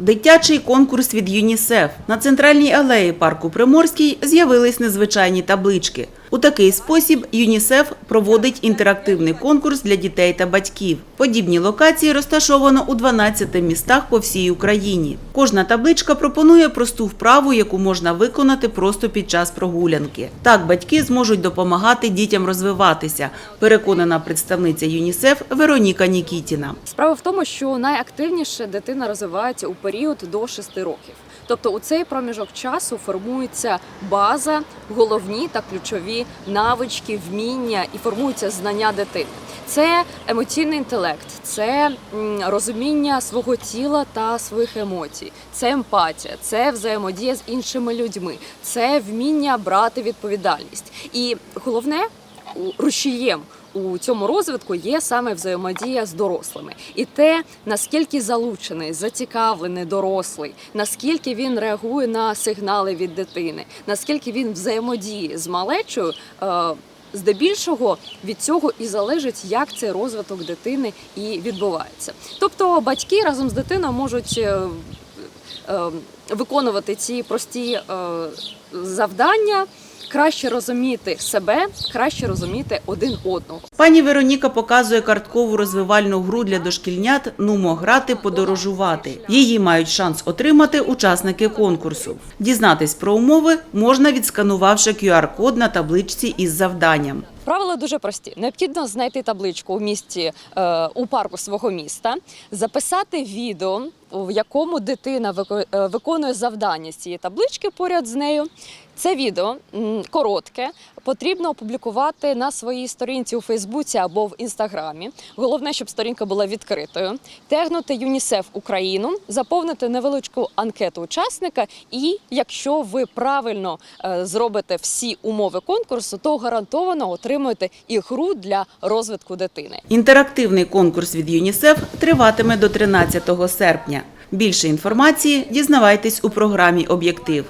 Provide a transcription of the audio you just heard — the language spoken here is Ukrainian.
Дитячий конкурс від ЮНІСЕФ на центральній алеї парку Приморський з'явились незвичайні таблички. У такий спосіб ЮНІСЕФ проводить інтерактивний конкурс для дітей та батьків. Подібні локації розташовано у 12 містах по всій Україні. Кожна табличка пропонує просту вправу, яку можна виконати просто під час прогулянки. Так батьки зможуть допомагати дітям розвиватися, переконана представниця ЮНІСЕФ Вероніка Нікітіна. Справа в тому, що найактивніше дитина розвивається у період до 6 років. Тобто у цей проміжок часу формується база, головні та ключові навички, вміння і формуються знання дитини. Це емоційний інтелект, це розуміння свого тіла та своїх емоцій, це емпатія, це взаємодія з іншими людьми, це вміння брати відповідальність. І головне рушієм у цьому розвитку є саме взаємодія з дорослими, і те наскільки залучений, зацікавлений дорослий, наскільки він реагує на сигнали від дитини, наскільки він взаємодіє з малечою. е, Здебільшого від цього і залежить, як цей розвиток дитини і відбувається. Тобто батьки разом з дитиною можуть е, е, виконувати ці прості завдання, краще розуміти себе, краще розуміти один одного. Пані Вероніка показує карткову розвивальну гру для дошкільнят «Нумо грати, подорожувати». Її мають шанс отримати учасники конкурсу. Дізнатись про умови можна відсканувавши QR-код на табличці із завданням. Правила дуже прості. Необхідно знайти табличку у місті е, у парку свого міста, записати відео, в якому дитина вико- е, виконує завдання з цієї таблички поряд з нею. Це відео коротке, потрібно опублікувати на своїй сторінці у Фейсбуці або в Інстаграмі. Головне, щоб сторінка була відкритою. Тегнути ЮНІСЕФ Україну, заповнити невеличку анкету учасника. І якщо ви правильно е, зробите всі умови конкурсу, то гарантовано отримуєте і гру для розвитку дитини. Інтерактивний конкурс від ЮНІСЕФ триватиме до 13 серпня. Більше інформації дізнавайтесь у програмі «Об'єктив».